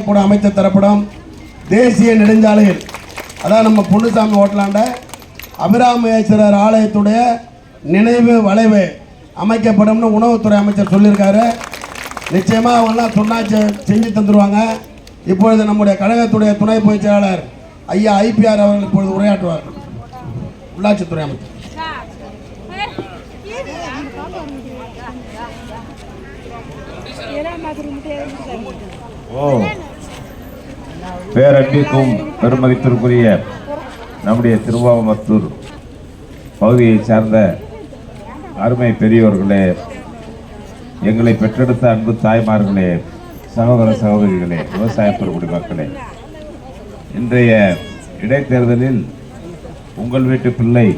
கூட அமைத்து தரப்படும் தேசிய நெடுஞ்சாலையில். அதான் நம்ம பொன்னுசாமி ஹோட்டலாண்ட அபிராமேஸ்வரர் ஆலயத்துடைய நினைவு வளைவு அமைக்கப்படும்னு உணவுத்துறை அமைச்சர் சொல்லியிருக்காரு. நிச்சயமாக அவங்கெல்லாம் சொன்னாச்சு செஞ்சு தந்துடுவாங்க இப்பொழுது நம்முடைய கழகத்துடைய துணை பொதுச் செயலாளர் ஐயா ஐபிஆர் அவர்கள் இப்பொழுது உரையாற்றுவார். உள்ளாட்சித்துறை அமைச்சர். ஓ. பேரன்பிற்கும் பெருமதிப்பிற்குரிய நம்முடைய திருவாமத்தூர் பகுதியைச் சார்ந்த அருமை பெரியோர்களே எங்களை பெற்றெடுத்த அன்பு தாய்மார்களே சகோதர சகோதரிகளே விவசாய பெருங்குடி மக்களே இன்றைய இடைத்தேர்தலில் உங்கள் வீட்டு பிள்ளை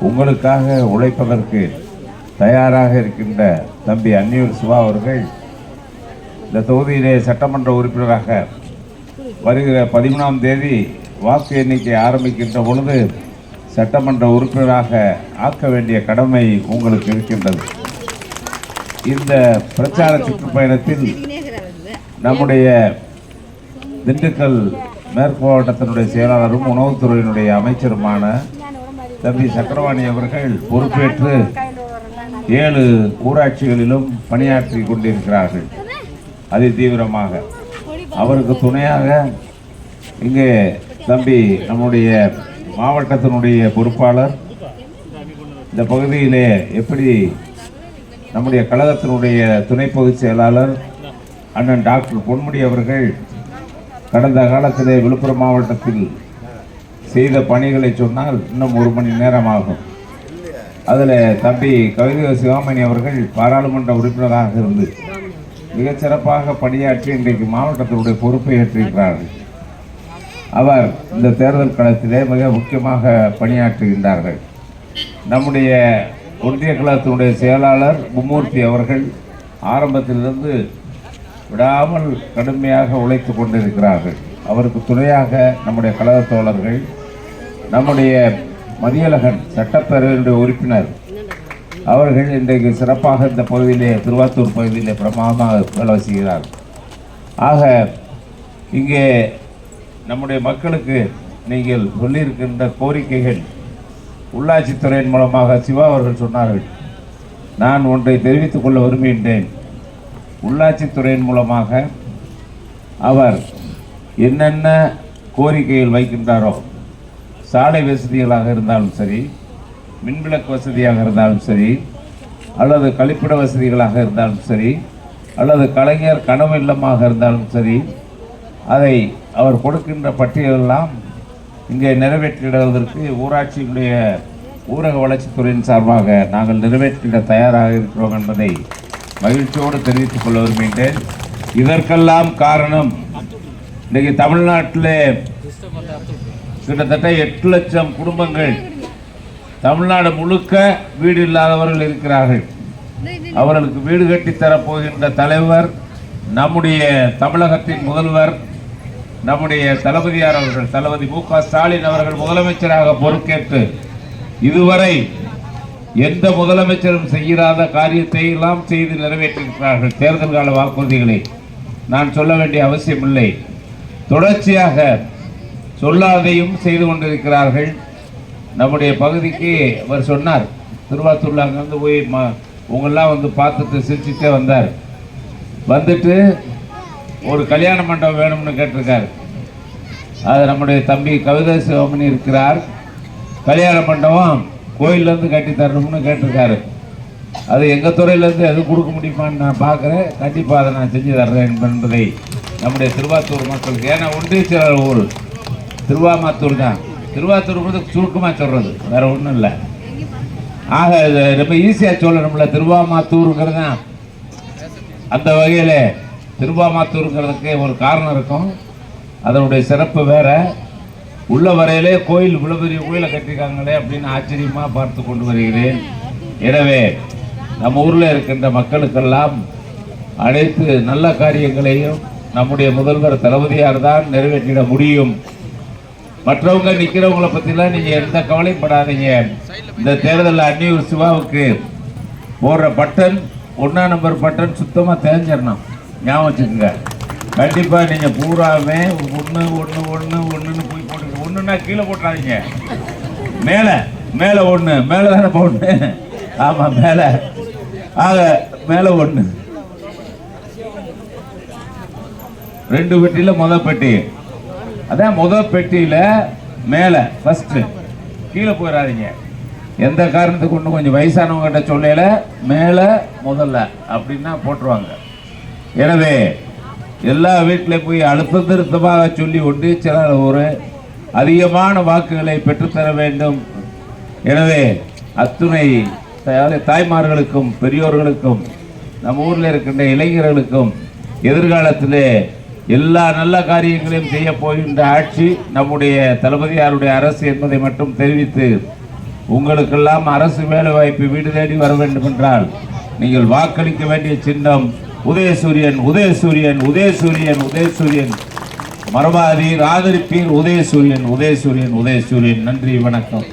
உங்களுக்காக உழைப்பதற்கு தயாராக இருக்கின்ற தம்பி அன்னியூர் சிவா அவர்கள் இந்த தொகுதியிலே சட்டமன்ற உறுப்பினராக வருகிற பதிமூணாம் தேதி வாக்கு எண்ணிக்கை ஆரம்பிக்கின்ற பொழுது சட்டமன்ற உறுப்பினராக ஆக்க வேண்டிய கடமை உங்களுக்கு இருக்கின்றது. இந்த பிரச்சார சுற்றுப்பயணத்தில் நம்முடைய திண்டுக்கல் மேற்கு மாவட்டத்தினுடைய செயலாளரும் உணவுத்துறையினுடைய அமைச்சருமான தம்பி சக்கரவாணி அவர்கள் பொறுப்பேற்று ஏழு ஊராட்சிகளிலும் பணியாற்றி கொண்டிருக்கிறார்கள். அதி தீவிரமாக. அவருக்கு துணையாக இங்கே தம்பி நம்முடைய மாவட்டத்தினுடைய பொறுப்பாளர். இந்த பகுதியிலே எப்படி நம்முடைய கழகத்தினுடைய துணை பொதுச் செயலாளர் அண்ணன் டாக்டர் பொன்முடி அவர்கள் கடந்த காலத்திலே விழுப்புரம் மாவட்டத்தில் செய்த பணிகளை சொன்னால் இன்னும் ஒரு மணி நேரம் ஆகும் அதில் தம்பி கவிதை சிவாமணி அவர்கள் பாராளுமன்ற உறுப்பினராக இருந்து மிகச்சிறப்பாக பணியாற்றி இன்றைக்கு மாவட்டத்தினுடைய பொறுப்பை ஏற்றிருக்கிறார்கள் அவர் இந்த தேர்தல் களத்திலே மிக முக்கியமாக பணியாற்றுகின்றார்கள். நம்முடைய ஒன்றிய கழகத்தினுடைய செயலாளர் மும்மூர்த்தி அவர்கள் ஆரம்பத்திலிருந்து விடாமல் கடுமையாக உழைத்து கொண்டிருக்கிறார்கள். அவருக்கு துணையாக நம்முடைய கழக தோழர்கள் நம்முடைய மதியழகன் சட்டப்பேரவையினுடைய உறுப்பினர் அவர்கள் இன்றைக்கு சிறப்பாக இந்த பகுதியிலே திருவாத்தூர் பகுதியிலே பிரமாதமாக வேலை செய்கிறார். ஆக இங்கே நம்முடைய மக்களுக்கு நீங்கள் சொல்லியிருக்கின்ற கோரிக்கைகள் உள்ளாட்சித்துறையின் மூலமாக சிவா அவர்கள் சொன்னார்கள். நான் ஒன்றை தெரிவித்துக் கொள்ள விரும்புகின்றேன். உள்ளாட்சித்துறையின் மூலமாக அவர் என்னென்ன கோரிக்கைகள் வைக்கின்றாரோ சாலை வசதிகளாக இருந்தாலும் சரி மின்விளக்கு வசதியாக இருந்தாலும் சரி அல்லது கழிப்பிட வசதிகளாக இருந்தாலும் சரி அல்லது கலைஞர் கனவு இல்லமாக இருந்தாலும் சரி அதை அவர் கொடுக்கின்ற பட்டியலெல்லாம் இங்கே நிறைவேற்றிடுவதற்கு ஊராட்சியினுடைய ஊரக வளர்ச்சித்துறையின் சார்பாக நாங்கள் நிறைவேற்றிட தயாராக இருக்கிறோம் என்பதை மகிழ்ச்சியோடு தெரிவித்துக் கொள்ள விரும்புகின்றேன். இதற்கெல்லாம் காரணம் இன்றைக்கு தமிழ்நாட்டிலே கிட்டத்தட்ட எட்டு லட்சம் குடும்பங்கள் தமிழ்நாடு முழுக்க வீடு இல்லாதவர்கள் இருக்கிறார்கள். அவர்களுக்கு வீடு கட்டி தரப்போகின்ற தலைவர் நம்முடைய தமிழகத்தின் முதல்வர் நம்முடைய தளபதியார் அவர்கள் தளபதி மு க ஸ்டாலின் அவர்கள் முதலமைச்சராக பொறுப்பேற்று இதுவரை எந்த முதலமைச்சரும் செய்யாத காரியத்தை எல்லாம் செய்து நிறைவேற்றியிருக்கிறார்கள் தேர்தல் கால வாக்குறுதிகளை நான் சொல்ல வேண்டிய அவசியமில்லை. தொடர்ச்சியாக சொல்லாதையும் செய்து கொண்டிருக்கிறார்கள். நம்முடைய பகுதிக்கு அவர் சொன்னார். திருவாத்தூரில் அங்கேருந்து போய் ம உங்கள்லாம் வந்து பார்த்துட்டு சிரிச்சுட்டே வந்தார். வந்துட்டு ஒரு கல்யாண மண்டபம் வேணும்னு கேட்டிருக்காரு. அது நம்முடைய தம்பி கவிதை சிவமணி இருக்கிறார். கல்யாண மண்டபம் கோயிலேருந்து கட்டி தரணும்னு கேட்டிருக்காரு. அது எங்கள் துறையிலேருந்து எதுவும் கொடுக்க முடியுமான்னு நான் பார்க்குறேன். கண்டிப்பாக அதை நான் செஞ்சு தர்றேன் என்பதை நம்முடைய திருவாத்தூர் மக்களுக்கு. ஏன்னா ஒன்றிய செயலாளர் ஊர் திருவாமாத்தூர் தான். திருவாத்தூர் வந்து சுருக்கமாக சொல்கிறது வேற ஒன்றும் இல்லை. ஆக ரொம்ப ஈஸியாக சொல்லணும்ல. திருவாமாத்தூருங்கிறது தான் அந்த வகையில் திருவாமாத்தூருங்கிறதுக்கு ஒரு காரணம் இருக்கும். அதனுடைய சிறப்பு வேற. உள்ள வரையிலே கோயில் இவ்வளோ பெரிய கோயிலை கட்டிருக்காங்களே அப்படின்னு ஆச்சரியமாக பார்த்து கொண்டு வருகிறேன். எனவே நம்ம ஊரில் இருக்கின்ற மக்களுக்கெல்லாம் அனைத்து நல்ல காரியங்களையும் நம்முடைய முதல்வர் தளபதியார் தான் நிறைவேற்றிட முடியும். மற்றவங்க நிற்கிறவங்கள பற்றிலாம் நீங்கள் எந்த கவலையும் படாதீங்க இந்த தேர்தலில் அன்னியூர் சிவாவுக்கு போடுற பட்டன் ஒன்றா நம்பர் பட்டன் சுத்தமாக தேஞ்சிடணும் ஞாபகம் வச்சுக்கோங்க. கண்டிப்பாக நீங்கள் பூராமே ஒன்று ஒன்று ஒன்று ஒன்றுன்னு போய் போட்டு ஒன்றுன்னா கீழே போட்டுறாதீங்க. மேலே மேலே ஒன்று மேலே தானே ஒன்று ஆமாம் மேலே. ஆக மேலே ஒன்று ரெண்டு பெட்டியில் மொதல் பெட்டி. அதான் முத பெட்டியில் மேலே ஃபஸ்ட்டு கீழே போயிடாதீங்க எந்த காரணத்துக்கு ஒன்று கொஞ்சம் வயசானவங்ககிட்ட சொல்லல மேலே முதல்ல அப்படின்னா போட்டுருவாங்க. எனவே எல்லா வீட்டிலையும் போய் அழுத்த திருத்தமாக சொல்லி ஒன்றியச்சலாளர் ஒரு அதிகமான வாக்குகளை பெற்றுத்தர வேண்டும். எனவே அத்துணை தாய்மார்களுக்கும் பெரியோர்களுக்கும் நம்ம ஊரில் இருக்கின்ற இளைஞர்களுக்கும் எதிர்காலத்திலே எல்லா நல்ல காரியங்களையும் செய்ய போகின்ற ஆட்சி நம்முடைய தளபதியாருடைய அரசு என்பதை மட்டும் தெரிவித்து உங்களுக்கெல்லாம் அரசு வேலை வாய்ப்பு வீடு தேடி வர வேண்டும் என்றால் நீங்கள் வாக்களிக்க வேண்டிய சின்னம் உதயசூரியன் உதயசூரியன் உதயசூரியன் உதயசூரியன். மரபாதீர் ஆதரிப்பீர் உதயசூரியன் உதயசூரியன் உதயசூரியன். நன்றி வணக்கம்.